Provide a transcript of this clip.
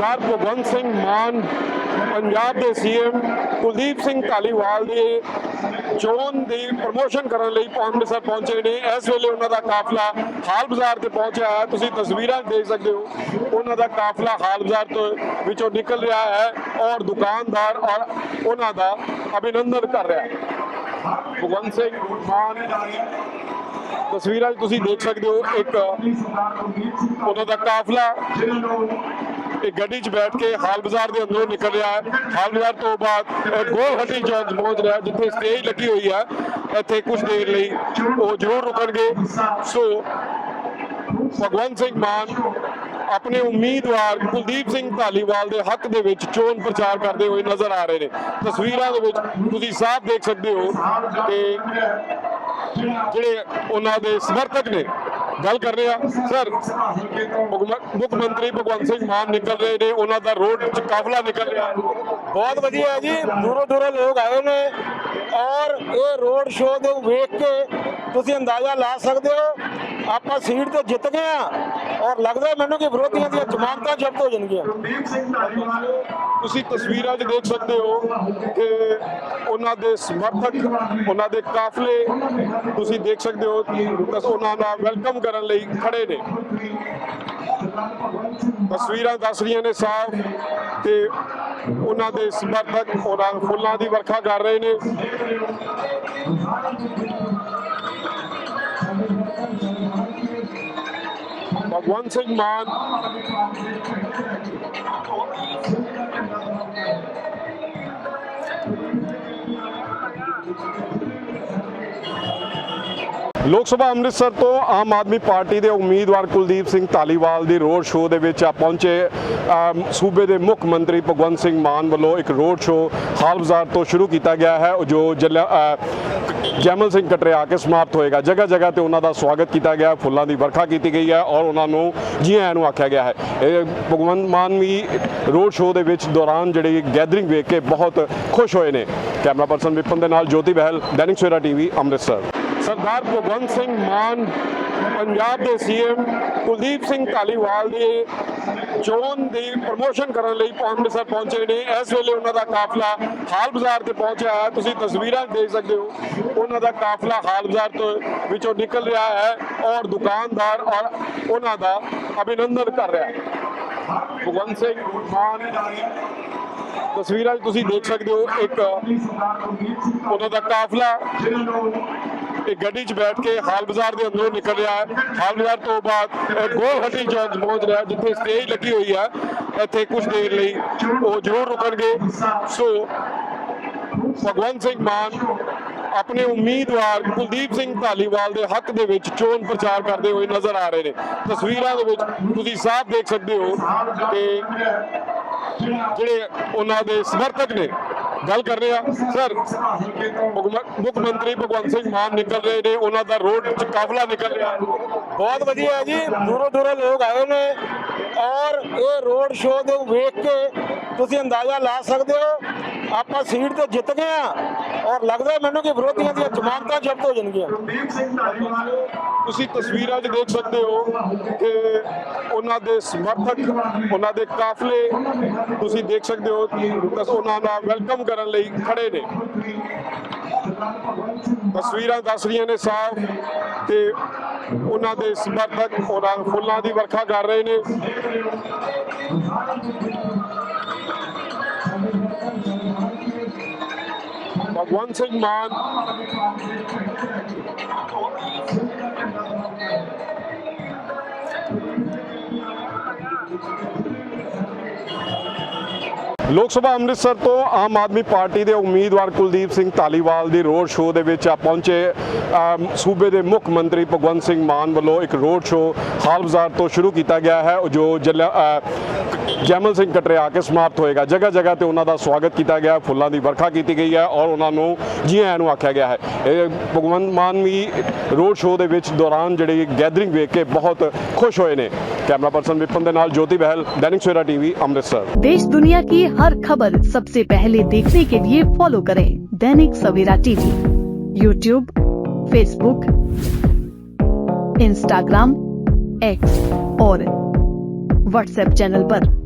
ਸਿੰਘ ਮਾਨ, ਪੰਜਾਬ ਦੇ ਸੀਐਮ ਕੁਲਦੀਪ ਸਿੰਘ ਧਾਲੀਵਾਲ ਦੇ ਚੋਣ ਦੀ ਪ੍ਰਮੋਸ਼ਨ ਕਰਨ ਲਈ ਅੰਮ੍ਰਿਤਸਰ ਪਹੁੰਚੇ ਨੇ। ਇਸ ਵੇਲੇ ਉਹਨਾਂ ਦਾ ਕਾਫਲਾ ਹਾਲ ਬਾਜ਼ਾਰ ਤੇ ਪਹੁੰਚਿਆ ਹੈ। ਤੁਸੀਂ ਤਸਵੀਰਾਂ ਦੇਖ ਸਕਦੇ ਹੋ, ਉਹਨਾਂ ਦਾ ਕਾਫਲਾ ਹਾਲ ਬਾਜ਼ਾਰ ਤੋਂ ਵਿੱਚੋਂ ਨਿਕਲ ਰਿਹਾ ਹੈ ਔਰ ਦੁਕਾਨਦਾਰ ਔਰ ਉਹਨਾਂ ਦਾ ਅਭਿਨੰਦਨ ਕਰ ਰਿਹਾ ਹੈ। ਭਗਵੰਤ ਸਿੰਘ ਮਾਨ, ਤਸਵੀਰਾਂ 'ਚ ਤੁਸੀਂ ਦੇਖ ਸਕਦੇ ਹੋ, ਇੱਕ ਉਹਨਾਂ ਦਾ ਕਾਫਲਾ ਇਹ ਗੱਡੀ 'ਚ ਬੈਠ ਕੇ ਹਾਲ ਬਾਜ਼ਾਰ ਦੇ ਅੰਦਰੋਂ ਨਿਕਲ ਰਿਹਾ ਹੈ। ਹਾਲ ਬਾਜ਼ਾਰ ਤੋਂ ਬਾਅਦ ਗੋਲ ਹੱਟੀ ਚੌਂਕ ਪਹੁੰਚ ਰਿਹਾ ਜਿੱਥੇ ਸਟੇਜ ਲੱਗੀ ਹੋਈ ਹੈ। ਇੱਥੇ ਕੁਝ ਦੇਰ ਲਈ ਉਹ ਜ਼ਰੂਰ ਰੁਕਣਗੇ। ਸੋ, ਭਗਵੰਤ ਸਿੰਘ ਮਾਨ ਆਪਣੇ ਉਮੀਦਵਾਰ ਕੁਲਦੀਪ ਸਿੰਘ ਧਾਲੀਵਾਲ ਦੇ ਹੱਕ ਦੇ ਵਿੱਚ ਚੋਣ ਪ੍ਰਚਾਰ ਕਰਦੇ ਹੋਏ ਨਜ਼ਰ ਆ ਰਹੇ ਨੇ। ਤਸਵੀਰਾਂ ਦੇ ਵਿੱਚ ਤੁਸੀਂ ਸਾਫ਼ ਦੇਖ ਸਕਦੇ ਹੋ ਕਿ ਜਿਹੜੇ ਉਹਨਾਂ ਦੇ ਸਮਰਥਕ ਨੇ ਗੱਲ ਕਰ ਰਹੇ ਆ। ਸਰ ਮੁੱਖ ਮੰਤਰੀ ਭਗਵੰਤ ਸਿੰਘ ਮਾਨ ਨਿਕਲ ਰਹੇ ਨੇ, ਉਹਨਾਂ ਦਾ ਰੋਡ ਚ ਕਾਫਲਾ ਨਿਕਲ ਰਿਹਾ। ਬਹੁਤ ਵਧੀਆ ਹੈ ਜੀ, ਦੂਰੋਂ ਦੂਰੋਂ ਲੋਕ ਆਏ ਨੇ ਔਰ ਇਹ ਰੋਡ ਸ਼ੋਅ ਨੂੰ ਵੇਖ ਕੇ ਤੁਸੀਂ ਅੰਦਾਜ਼ਾ ਲਾ ਸਕਦੇ ਹੋ, ਆਪਾਂ ਸੀਟ ਤੇ ਜਿੱਤ ਗਏ ਆ। ਔਰ ਲੱਗਦਾ ਮੈਨੂੰ ਕਿ ਵਿਰੋਧੀਆਂ ਦੀਆਂ ਜ਼ਮਾਨਤਾਂ ਜ਼ਬਤ ਹੋ ਜਾਣਗੀਆਂ। ਤੁਸੀਂ ਤਸਵੀਰਾਂ 'ਚ ਦੇਖ ਸਕਦੇ ਹੋ ਕਿ ਉਹਨਾਂ ਦੇ ਸਮਰਥਕ, ਉਹਨਾਂ ਦੇ ਕਾਫਲੇ ਤੁਸੀਂ ਦੇਖ ਸਕਦੇ ਹੋ ਤਾਂ ਉਹਨਾਂ ਦਾ ਵੈਲਕਮ ਕਰਨ ਲਈ ਖੜੇ ਨੇ। ਤਸਵੀਰਾਂ ਦੱਸ ਰਹੀਆਂ ਨੇ ਸਾਫ਼ ਤੇ ਉਹਨਾਂ ਦੇ ਸਮਰਥਕ ਉਹਨਾਂ ਫੁੱਲਾਂ ਦੀ ਵਰਖਾ ਕਰ ਰਹੇ ਨੇ। ਭਗਵੰਤ ਸਿੰਘ ਮਾਨ ਲੋਕ ਸਭਾ ਅੰਮ੍ਰਿਤਸਰ ਤੋਂ ਆਮ ਆਦਮੀ ਪਾਰਟੀ ਦੇ ਉਮੀਦਵਾਰ ਕੁਲਦੀਪ ਸਿੰਘ ਧਾਲੀਵਾਲ ਦੀ ਰੋਡ ਸ਼ੋਅ ਦੇ ਵਿੱਚ ਆ ਪਹੁੰਚੇ। ਸੂਬੇ ਦੇ ਮੁੱਖ ਮੰਤਰੀ ਭਗਵੰਤ ਸਿੰਘ ਮਾਨ ਵੱਲੋਂ ਇੱਕ ਰੋਡ ਸ਼ੋਅ ਹਾਲ ਬਾਜ਼ਾਰ ਤੋਂ ਸ਼ੁਰੂ ਕੀਤਾ ਗਿਆ ਹੈ, ਜੋ ਜਲਿਆ- ਜੈਮਲ ਸਿੰਘ ਕਟਰਿਆ ਕੇ ਸਮਾਪਤ ਹੋਏਗਾ। ਜਗ੍ਹਾ ਜਗ੍ਹਾ ਤੇ ਉਹਨਾਂ ਦਾ ਸਵਾਗਤ ਕੀਤਾ ਗਿਆ, ਫੁੱਲਾਂ ਦੀ ਵਰਖਾ ਕੀਤੀ ਗਈ ਹੈ ਔਰ ਉਹਨਾਂ ਨੂੰ ਜੀ ਆਇਆਂ ਨੂੰ ਆਖਿਆ ਗਿਆ ਹੈ। ਭਗਵੰਤ ਮਾਨ ਵੀ ਰੋਡ ਸ਼ੋਅ ਦੇ ਵਿੱਚ ਦੌਰਾਨ ਜਿਹੜੀ ਗੈਦਰਿੰਗ ਵੇਖ ਕੇ ਬਹੁਤ ਖੁਸ਼ ਹੋਏ ਨੇ। ਕੈਮਰਾ ਪਰਸਨ ਵਿਪਨ ਦੇ ਨਾਲ ਜੋਤੀ ਬਹਿਲ, ਦੈਨਿਕ ਸਵੇਰਾ ਟੀਵੀ, ਅੰਮ੍ਰਿਤਸਰ। ਸਰਦਾਰ ਭਗਵੰਤ ਸਿੰਘ ਮਾਨ, ਪੰਜਾਬ ਦੇ ਸੀਐਮ ਕੁਲਦੀਪ ਸਿੰਘ ਧਾਲੀਵਾਲ ਦੇ ਚੋਣ ਦੀ ਪ੍ਰਮੋਸ਼ਨ ਕਰਨ ਲਈ ਅੰਮ੍ਰਿਤਸਰ ਪਹੁੰਚੇ ਨੇ। ਇਸ ਵੇਲੇ ਉਹਨਾਂ ਦਾ ਕਾਫਲਾ ਹਾਲ ਬਾਜ਼ਾਰ ਤੇ ਪਹੁੰਚਿਆ ਹੈ। ਤੁਸੀਂ ਤਸਵੀਰਾਂ ਦੇਖ ਸਕਦੇ ਹੋ। ਉਹਨਾਂ ਦਾ ਕਾਫਲਾ ਹਾਲ ਬਾਜ਼ਾਰ ਤੋਂ ਵਿੱਚੋਂ ਨਿਕਲ ਰਿਹਾ ਹੈ ਔਰ ਦੁਕਾਨਦਾਰ ਔਰ ਉਹਨਾਂ ਦਾ ਅਭਿਨੰਦਨ ਕਰ ਰਿਹਾ ਹੈ। ਭਗਵੰਤ ਸਿੰਘ ਮਾਨ, ਤਸਵੀਰਾਂ 'ਚ ਤੁਸੀਂ ਦੇਖ ਸਕਦੇ ਹੋ। ਇੱਕ ਉਹਨਾਂ ਦਾ ਕਾਫਲਾ ਇੱਕ ਗੱਡੀ 'ਚ ਬੈਠ ਕੇ ਹਾਲ ਬਾਜ਼ਾਰ ਦੇ ਅੰਦਰੋਂ ਨਿਕਲ ਰਿਹਾ ਹੈ ਹਾਲ ਬਾਜ਼ਾਰ ਤੋਂ ਬਾਅਦ ਗੋਲ ਹੱਟੀ ਚੌਂਕ ਪਹੁੰਚ ਰਿਹਾ ਜਿੱਥੇ ਸਟੇਜ ਲੱਗੀ ਹੋਈ ਹੈ ਇੱਥੇ ਕੁਝ ਦੇਰ ਲਈ ਉਹ ਜ਼ਰੂਰ ਰੁਕਣਗੇ। ਸੋ, ਭਗਵੰਤ ਸਿੰਘ ਮਾਨ ਆਪਣੇ ਉਮੀਦਵਾਰ ਕੁਲਦੀਪ ਸਿੰਘ ਧਾਲੀਵਾਲ ਦੇ ਹੱਕ ਦੇ ਵਿੱਚ ਚੋਣ ਪ੍ਰਚਾਰ ਕਰਦੇ ਹੋਏ ਨਜ਼ਰ ਆ ਰਹੇ ਨੇ। ਤਸਵੀਰਾਂ ਦੇ ਵਿੱਚ ਤੁਸੀਂ ਸਾਫ਼ ਦੇਖ ਸਕਦੇ ਹੋ ਕਿ ਜਿਹੜੇ ਉਹਨਾਂ ਦੇ ਸਮਰਥਕ ਨੇ ਗੱਲ ਕਰ ਰਹੇ ਆ। ਸਰ ਮੁੱਖ ਮੰਤਰੀ ਭਗਵੰਤ ਸਿੰਘ ਮਾਨ ਨਿਕਲ ਰਹੇ ਨੇ। ਉਹਨਾਂ ਦਾ ਰੋਡ ਚ ਕਾਫਲਾ ਨਿਕਲ ਰਿਹਾ। ਬਹੁਤ ਵਧੀਆ ਹੈ ਜੀ। ਦੂਰੋਂ ਦੂਰੋਂ ਲੋਕ ਆਏ ਨੇ। ਔਰ ਇਹ ਰੋਡ ਸ਼ੋਅ ਨੂੰ ਵੇਖ ਕੇ ਤੁਸੀਂ ਅੰਦਾਜ਼ਾ ਲਾ ਸਕਦੇ ਹੋ। ਆਪਾਂ ਸੀਟ ਤੇ ਜਿੱਤ ਗਏ ਆ। ਔਰ ਲੱਗਦਾ ਮੈਨੂੰ ਕਿ ਵਿਰੋਧੀਆਂ ਦੀਆਂ ਜ਼ਮਾਨਤਾਂ ਜ਼ਬਤ ਹੋ ਜਾਣਗੀਆਂ। ਤੁਸੀਂ ਤਸਵੀਰਾਂ 'ਚ ਦੇਖ ਸਕਦੇ ਹੋ ਕਿ ਉਹਨਾਂ ਦੇ ਸਮਰਥਕ, ਉਹਨਾਂ ਦੇ ਕਾਫਲੇ ਤੁਸੀਂ ਦੇਖ ਸਕਦੇ ਹੋ ਉਹਨਾਂ ਦਾ ਵੈਲਕਮ ਕਰਨ ਲਈ ਖੜੇ ਨੇ। ਤਸਵੀਰਾਂ ਦੱਸ ਰਹੀਆਂ ਨੇ ਸਾਫ਼ ਤੇ ਉਹਨਾਂ ਦੇ ਸਮਰਥਕ ਉਹਨਾਂ ਫੁੱਲਾਂ ਦੀ ਵਰਖਾ ਕਰ ਰਹੇ ਨੇ। ਭਗਵੰਤ ਸਿੰਘ ਮਾਨ ਲੋਕ ਸਭਾ ਅੰਮ੍ਰਿਤਸਰ ਤੋਂ ਆਮ ਆਦਮੀ ਪਾਰਟੀ ਦੇ ਉਮੀਦਵਾਰ ਕੁਲਦੀਪ ਸਿੰਘ ਧਾਲੀਵਾਲ ਦੀ ਰੋਡ ਸ਼ੋਅ ਦੇ ਵਿੱਚ ਆ ਪਹੁੰਚੇ ਸੂਬੇ ਦੇ ਮੁੱਖ ਮੰਤਰੀ ਭਗਵੰਤ ਸਿੰਘ ਮਾਨ ਵੱਲੋਂ ਇੱਕ ਰੋਡ ਸ਼ੋਅ ਹਾਲ ਬਾਜ਼ਾਰ ਤੋਂ ਸ਼ੁਰੂ ਕੀਤਾ ਗਿਆ ਹੈ, ਜੋ ਜਲਿਆ- ਜੈਮਲ ਸਿੰਘ ਕਟਰਿਆ ਕੇ ਸਮਾਪਤ ਹੋਏਗਾ ਜਗ੍ਹਾ ਜਗ੍ਹਾ ਤੇ ਉਹਨਾਂ ਦਾ ਸਵਾਗਤ ਕੀਤਾ ਗਿਆ ਫੁੱਲਾਂ ਦੀ ਵਰਖਾ ਕੀਤੀ ਗਈ ਹੈ ਔਰ ਉਹਨਾਂ ਨੂੰ ਜੀ ਆਇਆਂ ਨੂੰ ਆਖਿਆ ਗਿਆ ਹੈ ਇਹ ਭਗਵੰਤ ਮਾਨ ਵੀ ਰੋਡ ਸ਼ੋਅ ਦੇ ਵਿੱਚ ਦੌਰਾਨ ਜਿਹੜੀ ਗੈਦਰਿੰਗ ਵੇਖ ਕੇ ਬਹੁਤ ਖੁਸ਼ ਹੋਏ ਨੇ ਕੈਮਰਾ ਪਰਸਨ ਵਿਪਨ ਦੇ ਨਾਲ ਜੋਤੀ ਬਹਿਲ ਦੈਨਿਕ ਸਵੇਰਾ ਟੀਵੀ ਅੰਮ੍ਰਿਤਸਰ देश दुनिया की हर खबर सबसे पहले देखने के लिए फॉलो करें Dainik Savera TV YouTube Facebook Instagram X और व्हाट्सएप चैनल पर।